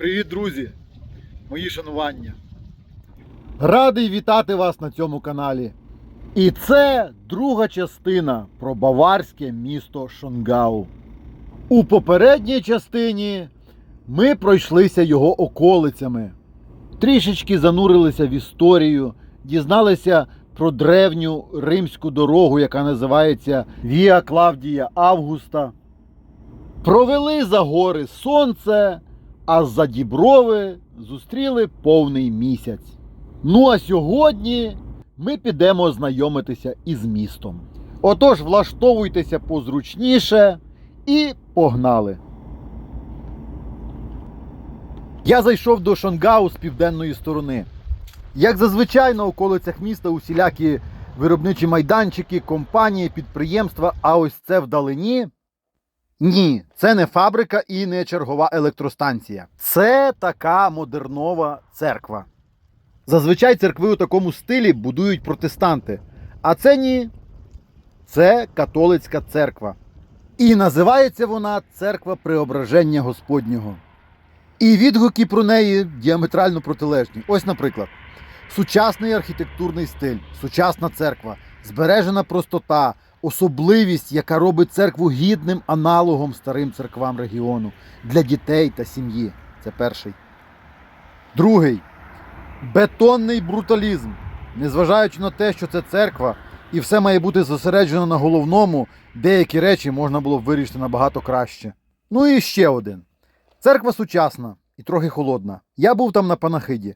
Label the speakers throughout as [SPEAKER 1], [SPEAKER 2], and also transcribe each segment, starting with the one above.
[SPEAKER 1] Привіт, друзі! Мої шанування. Радий вітати вас на цьому каналі. І це друга частина про баварське місто Шонгау. У попередній частині ми пройшлися його околицями, трішечки занурилися в історію, дізналися про древню римську дорогу, яка називається Віа Клавдія Августа. Провели за гори сонце, а за діброви зустріли повний місяць. Ну а сьогодні ми підемо знайомитися із містом. Отож, влаштовуйтеся позручніше і погнали. Я зайшов до Шонгау з південної сторони. Як зазвичай на околицях міста усілякі виробничі майданчики, компанії, підприємства, а ось це вдалині. Ні, це не фабрика і не чергова електростанція. Це така модернова церква. Зазвичай церкви у такому стилі будують протестанти. А це ні. Це католицька церква. І називається вона Церква Преображення Господнього. І відгуки про неї діаметрально протилежні. Ось, наприклад, сучасний архітектурний стиль, сучасна церква, збережена простота, особливість, яка робить церкву гідним аналогом старим церквам регіону для дітей та сім'ї. Це перший. Другий бетонний бруталізм. Незважаючи на те, що це церква, і все має бути зосереджено на головному, деякі речі можна було б вирішити набагато краще. Ну і ще один. Церква сучасна і трохи холодна. Я був там на панахиді.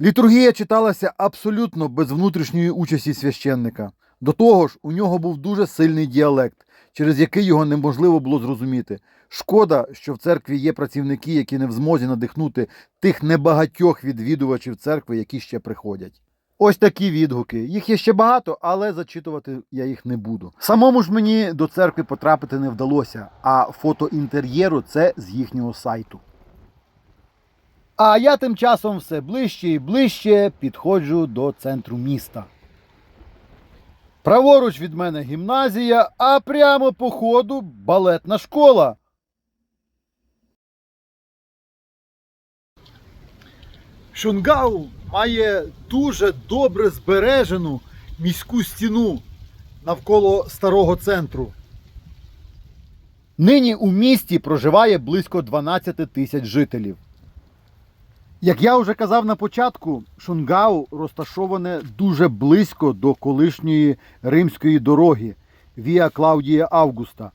[SPEAKER 1] Літургія читалася абсолютно без внутрішньої участі священника. До того ж, у нього був дуже сильний діалект, через який його неможливо було зрозуміти. Шкода, що в церкві є працівники, які не в змозі надихнути тих небагатьох відвідувачів церкви, які ще приходять. Ось такі відгуки. Їх є ще багато, але зачитувати я їх не буду. Самому ж мені до церкви потрапити не вдалося, а фото інтер'єру це з їхнього сайту. А я тим часом все ближче і ближче підходжу до центру міста. Праворуч від мене гімназія, а прямо по ходу балетна школа. Шунгау має дуже добре збережену міську стіну навколо старого центру. Нині у місті проживає близько 12 тисяч жителів. Як я вже казав на початку, Шунгау розташоване дуже близько до колишньої римської дороги Віа Клаудія Августа.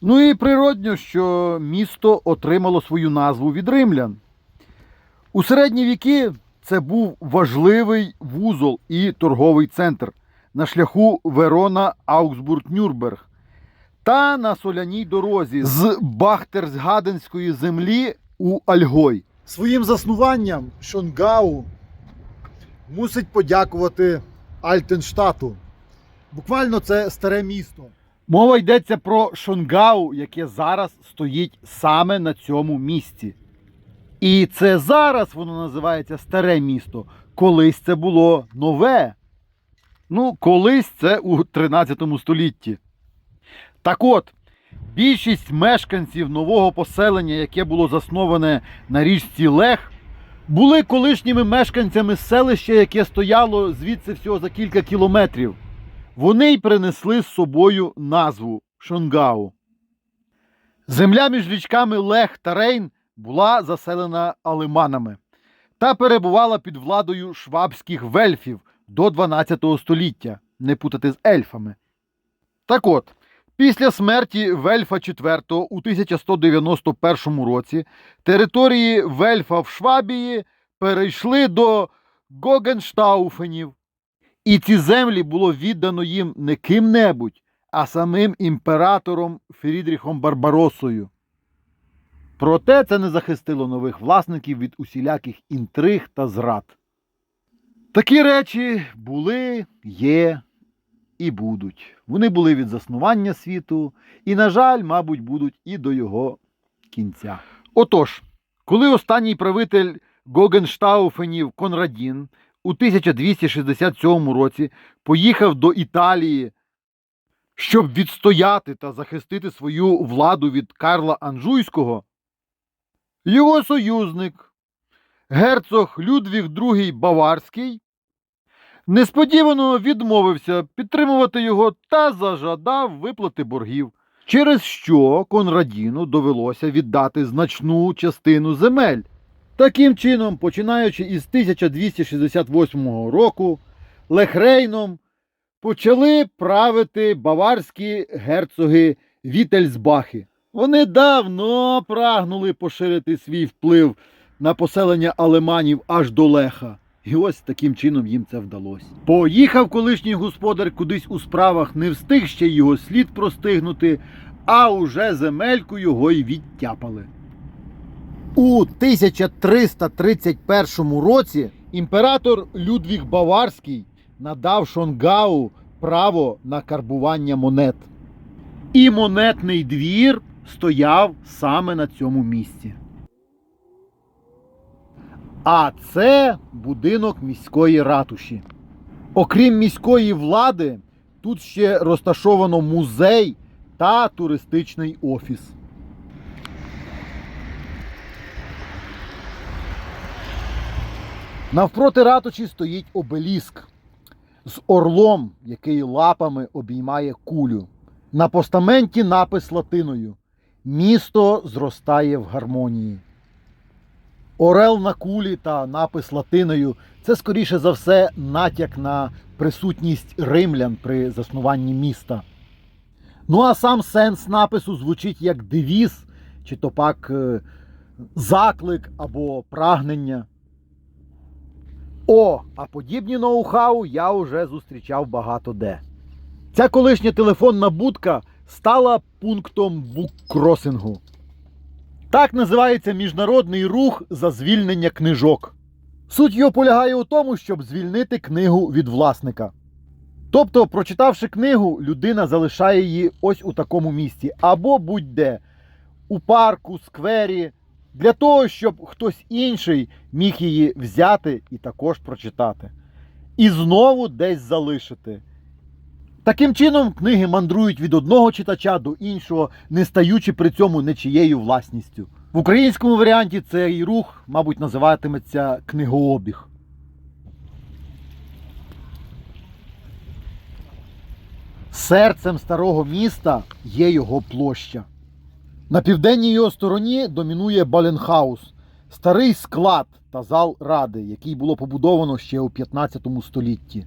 [SPEAKER 1] Ну і природньо, що місто отримало свою назву від римлян. У середні віки це був важливий вузол і торговий центр на шляху Верона Аугсбург Нюрнберг та на соляній дорозі з Бахтерсгаденської землі у Альгой. Своїм заснуванням Шонгау мусить подякувати Альтенштату. Буквально це старе місто. Мова йдеться про Шонгау, яке зараз стоїть саме на цьому місці. І це зараз воно називається старе місто. Колись це було нове. Ну, колись це у 13 столітті. Так от, більшість мешканців нового поселення, яке було засноване на річці Лех, були колишніми мешканцями селища, яке стояло звідси всього за кілька кілометрів. Вони й принесли з собою назву Шонгау. Земля між річками Лех та Рейн була заселена алеманами та перебувала під владою швабських вельфів до 12 століття, не путати з ельфами. Так от, після смерті Вельфа IV у 1191 році території Вельфа в Швабії перейшли до Гогенштауфенів. І ці землі було віддано їм не ким-небудь, а самим імператором Фрідріхом Барбаросою. Проте це не захистило нових власників від усіляких інтриг та зрад. Такі речі були, є і будуть. Вони були від заснування світу, і, на жаль, мабуть, будуть і до його кінця. Отож, коли останній правитель Гогенштауфенів Конрадін у 1267 році поїхав до Італії, щоб відстояти та захистити свою владу від Карла Анжуйського, Його союзник, герцог Людвіг II Баварський, несподівано відмовився підтримувати його та зажадав виплати боргів, через що Конрадіну довелося віддати значну частину земель. Таким чином, починаючи із 1268 року, Лехрейном почали правити баварські герцоги Вітельсбахи. Вони давно прагнули поширити свій вплив на поселення алеманів аж до Леха. І ось таким чином їм це вдалося. Поїхав колишній господар кудись у справах, не встиг ще його слід простигнути, а уже земельку його й відтяпали. У 1331 році імператор Людвіг Баварський надав Шонгау право на карбування монет. І монетний двір стояв саме на цьому місці. А це будинок міської ратуші. Окрім міської влади, тут ще розташовано музей та туристичний офіс. Навпроти ратуші стоїть обеліск з орлом, який лапами обіймає кулю. На постаменті напис латиною Місто зростає в гармонії. Орел на кулі та напис латиною це скоріше за все натяк на присутність римлян при заснуванні міста. Ну а сам сенс напису звучить як девіз, чи то пак е, заклик або прагнення. О, а подібні ноу-хау я вже зустрічав багато де. Ця колишня телефонна будка стала пунктом буккросингу. Так називається міжнародний рух за звільнення книжок. Суть його полягає у тому, щоб звільнити книгу від власника. Тобто, прочитавши книгу, людина залишає її ось у такому місці, або будь-де у парку, сквері, для того, щоб хтось інший міг її взяти і також прочитати. І знову десь залишити. Таким чином, книги мандрують від одного читача до іншого, не стаючи при цьому нечією власністю. В українському варіанті цей рух, мабуть, називатиметься книгообіг. Серцем старого міста є його площа. На південній його стороні домінує Баленхаус, старий склад та зал ради, який було побудовано ще у 15 столітті.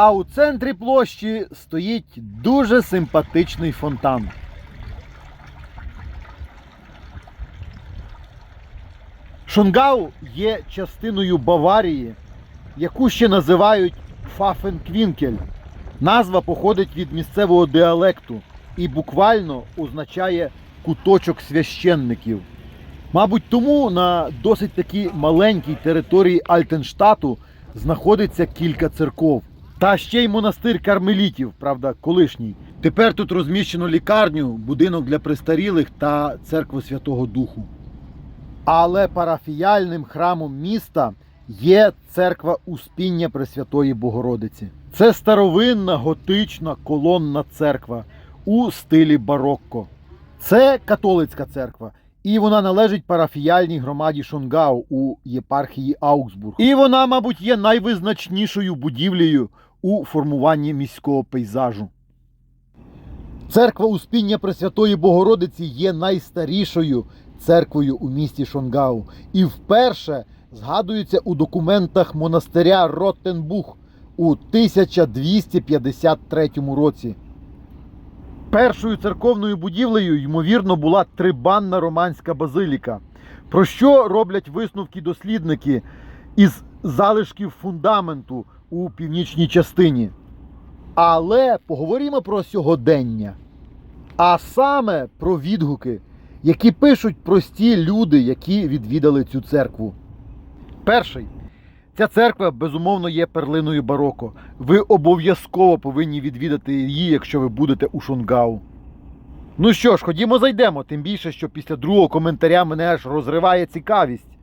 [SPEAKER 1] А у центрі площі стоїть дуже симпатичний фонтан. Шунгау є частиною Баварії, яку ще називають Фафенквінкель. Назва походить від місцевого діалекту і буквально означає куточок священників. Мабуть, тому на досить таки маленькій території Альтенштату знаходиться кілька церков. Та ще й монастир кармелітів, правда, колишній. Тепер тут розміщено лікарню, будинок для престарілих та церкву Святого Духу. Але парафіяльним храмом міста є церква Успіння Пресвятої Богородиці. Це старовинна готична колонна церква у стилі барокко. Це католицька церква, і вона належить парафіяльній громаді Шонгау у єпархії Аугсбург. І вона, мабуть, є найвизначнішою будівлею у формуванні міського пейзажу. Церква Успіння Пресвятої Богородиці є найстарішою церквою у місті Шонгау і вперше згадується у документах монастиря Роттенбух у 1253 році. Першою церковною будівлею, ймовірно, була трибанна романська базиліка. Про що роблять висновки дослідники із залишків фундаменту у північній частині. Але поговоримо про сьогодення. А саме про відгуки, які пишуть прості люди, які відвідали цю церкву. Перший. Ця церква, безумовно, є перлиною бароко. Ви обов'язково повинні відвідати її, якщо ви будете у Шунгау. Ну що ж, ходімо зайдемо, тим більше, що після другого коментаря мене аж розриває цікавість.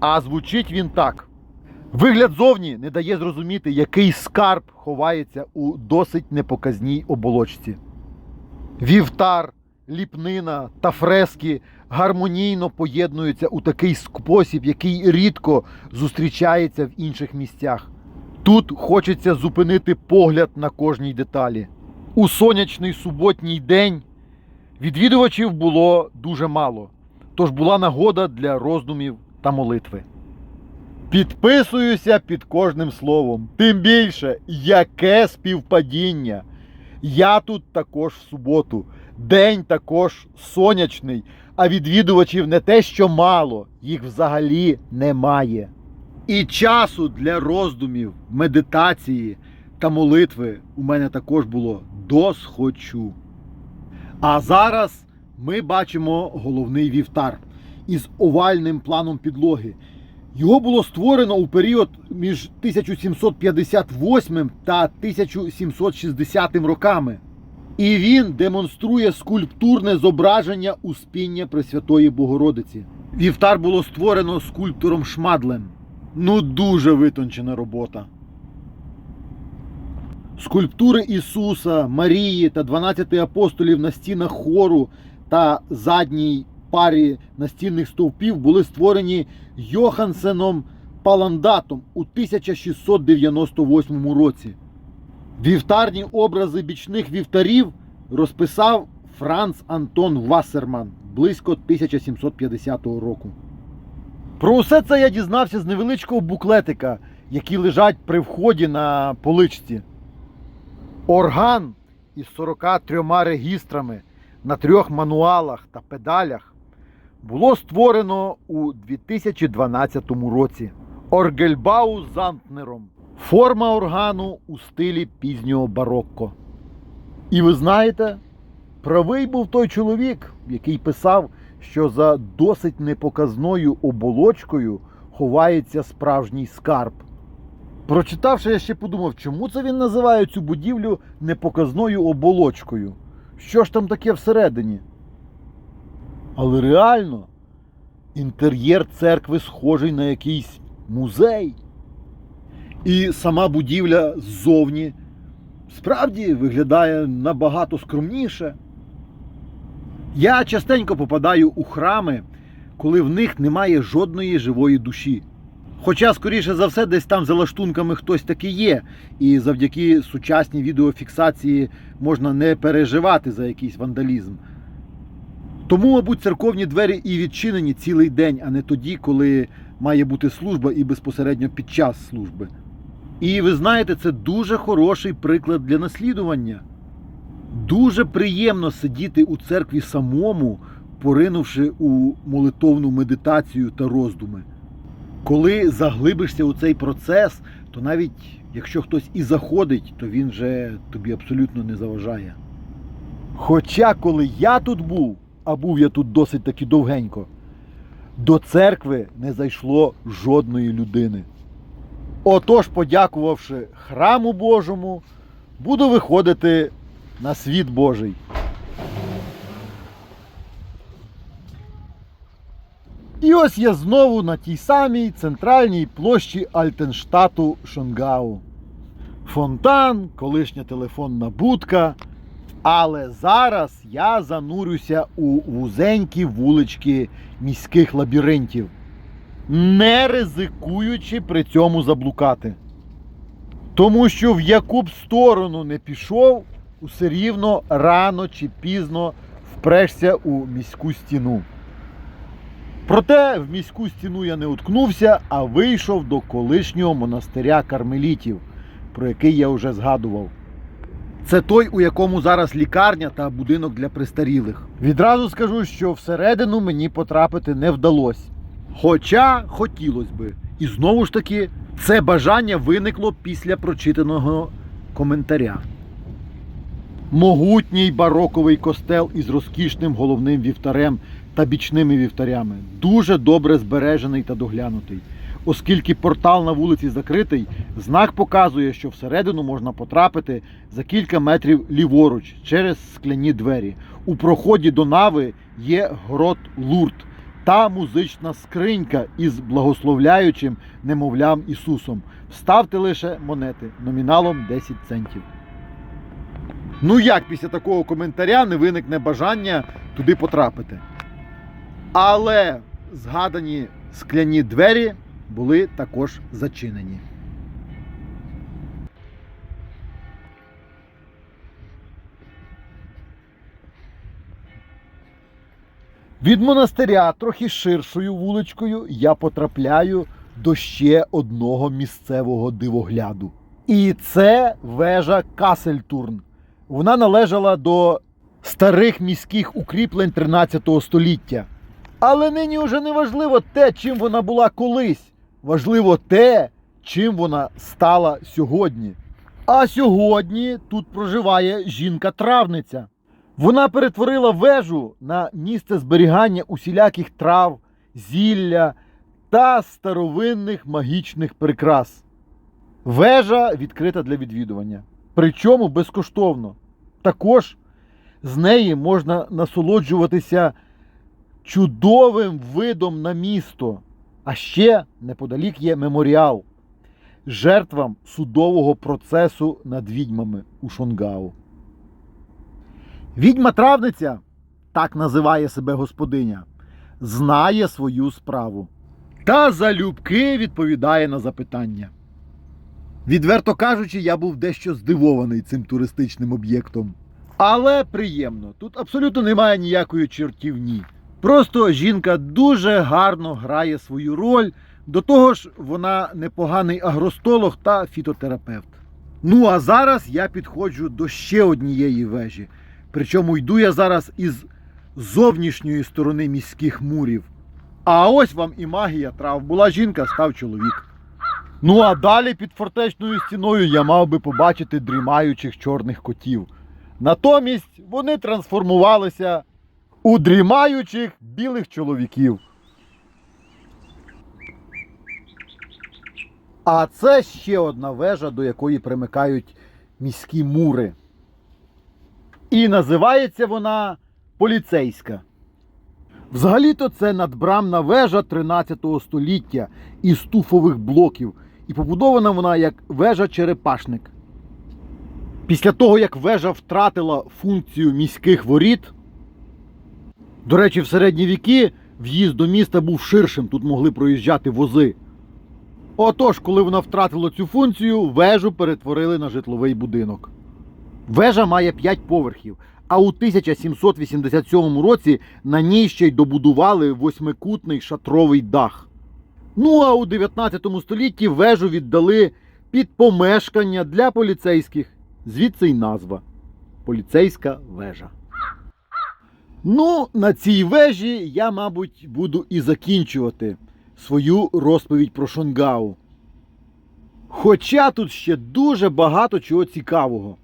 [SPEAKER 1] А звучить він так. Вигляд зовні не дає зрозуміти, який скарб ховається у досить непоказній оболочці. Вівтар, ліпнина та фрески гармонійно поєднуються у такий спосіб, який рідко зустрічається в інших місцях. Тут хочеться зупинити погляд на кожній деталі. У сонячний суботній день відвідувачів було дуже мало, тож була нагода для роздумів та молитви. Підписуюся під кожним словом. Тим більше, яке співпадіння. Я тут також в суботу. День також сонячний, а відвідувачів не те, що мало, їх взагалі немає. І часу для роздумів, медитації та молитви у мене також було досхочу. А зараз ми бачимо головний вівтар із овальним планом підлоги. Його було створено у період між 1758 та 1760 роками. І він демонструє скульптурне зображення успіння Пресвятої Богородиці. Вівтар було створено скульптором Шмадлем. Ну, дуже витончена робота. Скульптури Ісуса, Марії та 12 апостолів на стінах хору та задній парі настінних стовпів були створені Йохансеном Паландатом у 1698 році. Вівтарні образи бічних вівтарів розписав Франц Антон Вассерман близько 1750 року. Про усе це я дізнався з невеличкого буклетика, які лежать при вході на поличці. Орган із 43 регістрами на трьох мануалах та педалях було створено у 2012 році Оргельбау Зантнером. Форма органу у стилі пізнього барокко. І ви знаєте, правий був той чоловік, який писав, що за досить непоказною оболочкою ховається справжній скарб. Прочитавши, я ще подумав, чому це він називає цю будівлю непоказною оболочкою? Що ж там таке всередині? Але реально, інтер'єр церкви схожий на якийсь музей. І сама будівля ззовні справді виглядає набагато скромніше. Я частенько попадаю у храми, коли в них немає жодної живої душі. Хоча, скоріше за все, десь там за лаштунками хтось таки є, і завдяки сучасній відеофіксації можна не переживати за якийсь вандалізм. Тому, мабуть, церковні двері і відчинені цілий день, а не тоді, коли має бути служба і безпосередньо під час служби. І ви знаєте, це дуже хороший приклад для наслідування. Дуже приємно сидіти у церкві самому, поринувши у молитовну медитацію та роздуми. Коли заглибишся у цей процес, то навіть якщо хтось і заходить, то він вже тобі абсолютно не заважає. Хоча, коли я тут був, а був я тут досить таки довгенько, до церкви не зайшло жодної людини. Отож, подякувавши храму Божому, буду виходити на світ Божий. І ось я знову на тій самій центральній площі Альтенштату Шонгау. Фонтан, колишня телефонна будка. Але зараз я занурюся у вузенькі вулички міських лабіринтів, не ризикуючи при цьому заблукати. Тому що в яку б сторону не пішов, усе рівно рано чи пізно впрешся у міську стіну. Проте в міську стіну я не уткнувся, а вийшов до колишнього монастиря кармелітів, про який я вже згадував. Це той, у якому зараз лікарня та будинок для престарілих. Відразу скажу, що всередину мені потрапити не вдалося. Хоча хотілося би. І знову ж таки, це бажання виникло після прочитаного коментаря. Могутній бароковий костел із розкішним головним вівтарем та бічними вівтарями, дуже добре збережений та доглянутий. Оскільки портал на вулиці закритий, знак показує, що всередину можна потрапити за кілька метрів ліворуч через скляні двері. У проході до нави є грот Лурд та музична скринька із благословляючим немовлям Ісусом. Ставте лише монети номіналом 10 центів. Ну як після такого коментаря не виникне бажання туди потрапити? Але згадані скляні двері були також зачинені. Від монастиря трохи ширшою вуличкою я потрапляю до ще одного місцевого дивогляду. І це вежа Касельтурн. Вона належала до старих міських укріплень 13 століття. Але нині вже не важливо те, чим вона була колись. Важливо те, чим вона стала сьогодні. А сьогодні тут проживає жінка-травниця. Вона перетворила вежу на місце зберігання усіляких трав, зілля та старовинних магічних прикрас. Вежа відкрита для відвідування. Причому безкоштовно. Також з неї можна насолоджуватися чудовим видом на місто. А ще неподалік є меморіал жертвам судового процесу над відьмами у Шонгау. Відьма-травниця, так називає себе господиня, знає свою справу та залюбки відповідає на запитання. Відверто кажучи, я був дещо здивований цим туристичним об'єктом. Але приємно, тут абсолютно немає ніякої чортівні. Просто жінка дуже гарно грає свою роль. До того ж, вона непоганий агростолог та фітотерапевт. Ну а зараз я підходжу до ще однієї вежі. Причому йду я зараз із зовнішньої сторони міських мурів. А ось вам і магія трав. Була жінка, став чоловік. Ну а далі під фортечною стіною я мав би побачити дрімаючих чорних котів. Натомість вони трансформувалися у дрімаючих білих чоловіків. А це ще одна вежа, до якої примикають міські мури. І називається вона поліцейська. Взагалі-то це надбрамна вежа 13 століття із туфових блоків. І побудована вона як вежа-черепашник. Після того, як вежа втратила функцію міських воріт, до речі, в середні віки в'їзд до міста був ширшим, тут могли проїжджати вози. Отож, коли вона втратила цю функцію, вежу перетворили на житловий будинок. Вежа має 5 поверхів, а у 1787 році на ній ще й добудували восьмикутний шатровий дах. Ну а у 19 столітті вежу віддали під помешкання для поліцейських. Звідси й назва поліцейська вежа. Ну, на цій вежі я, мабуть, буду і закінчувати свою розповідь про Шонгау. Хоча тут ще дуже багато чого цікавого.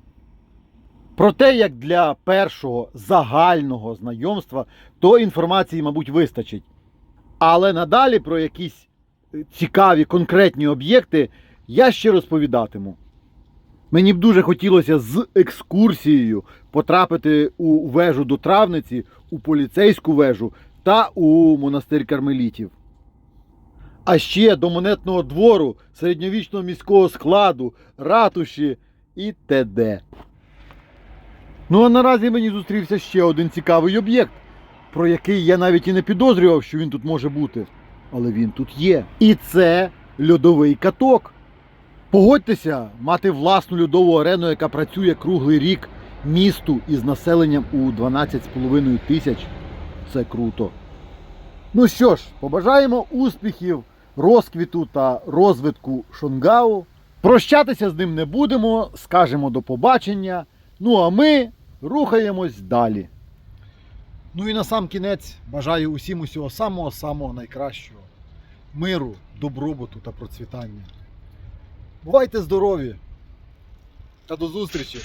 [SPEAKER 1] Про те, як для першого загального знайомства, то інформації, мабуть, вистачить. Але надалі про якісь цікаві конкретні об'єкти я ще розповідатиму. Мені б дуже хотілося з екскурсією потрапити у вежу до травниці, у поліцейську вежу та у монастир кармелітів. А ще до монетного двору, середньовічного міського складу, ратуші і т.д. Ну а наразі мені зустрівся ще один цікавий об'єкт, про який я навіть і не підозрював, що він тут може бути. Але він тут є. І це льодовий каток. Погодьтеся, мати власну льодову арену, яка працює круглий рік місту із населенням у 12,5 тисяч. Це круто. Ну що ж, побажаємо успіхів, розквіту та розвитку Шонгау. Прощатися з ним не будемо, скажемо до побачення. Ну а ми рухаємось далі. Ну і на сам кінець бажаю усім усього самого-самого найкращого. Миру, добробуту та процвітання. Бувайте здорові та до зустрічі!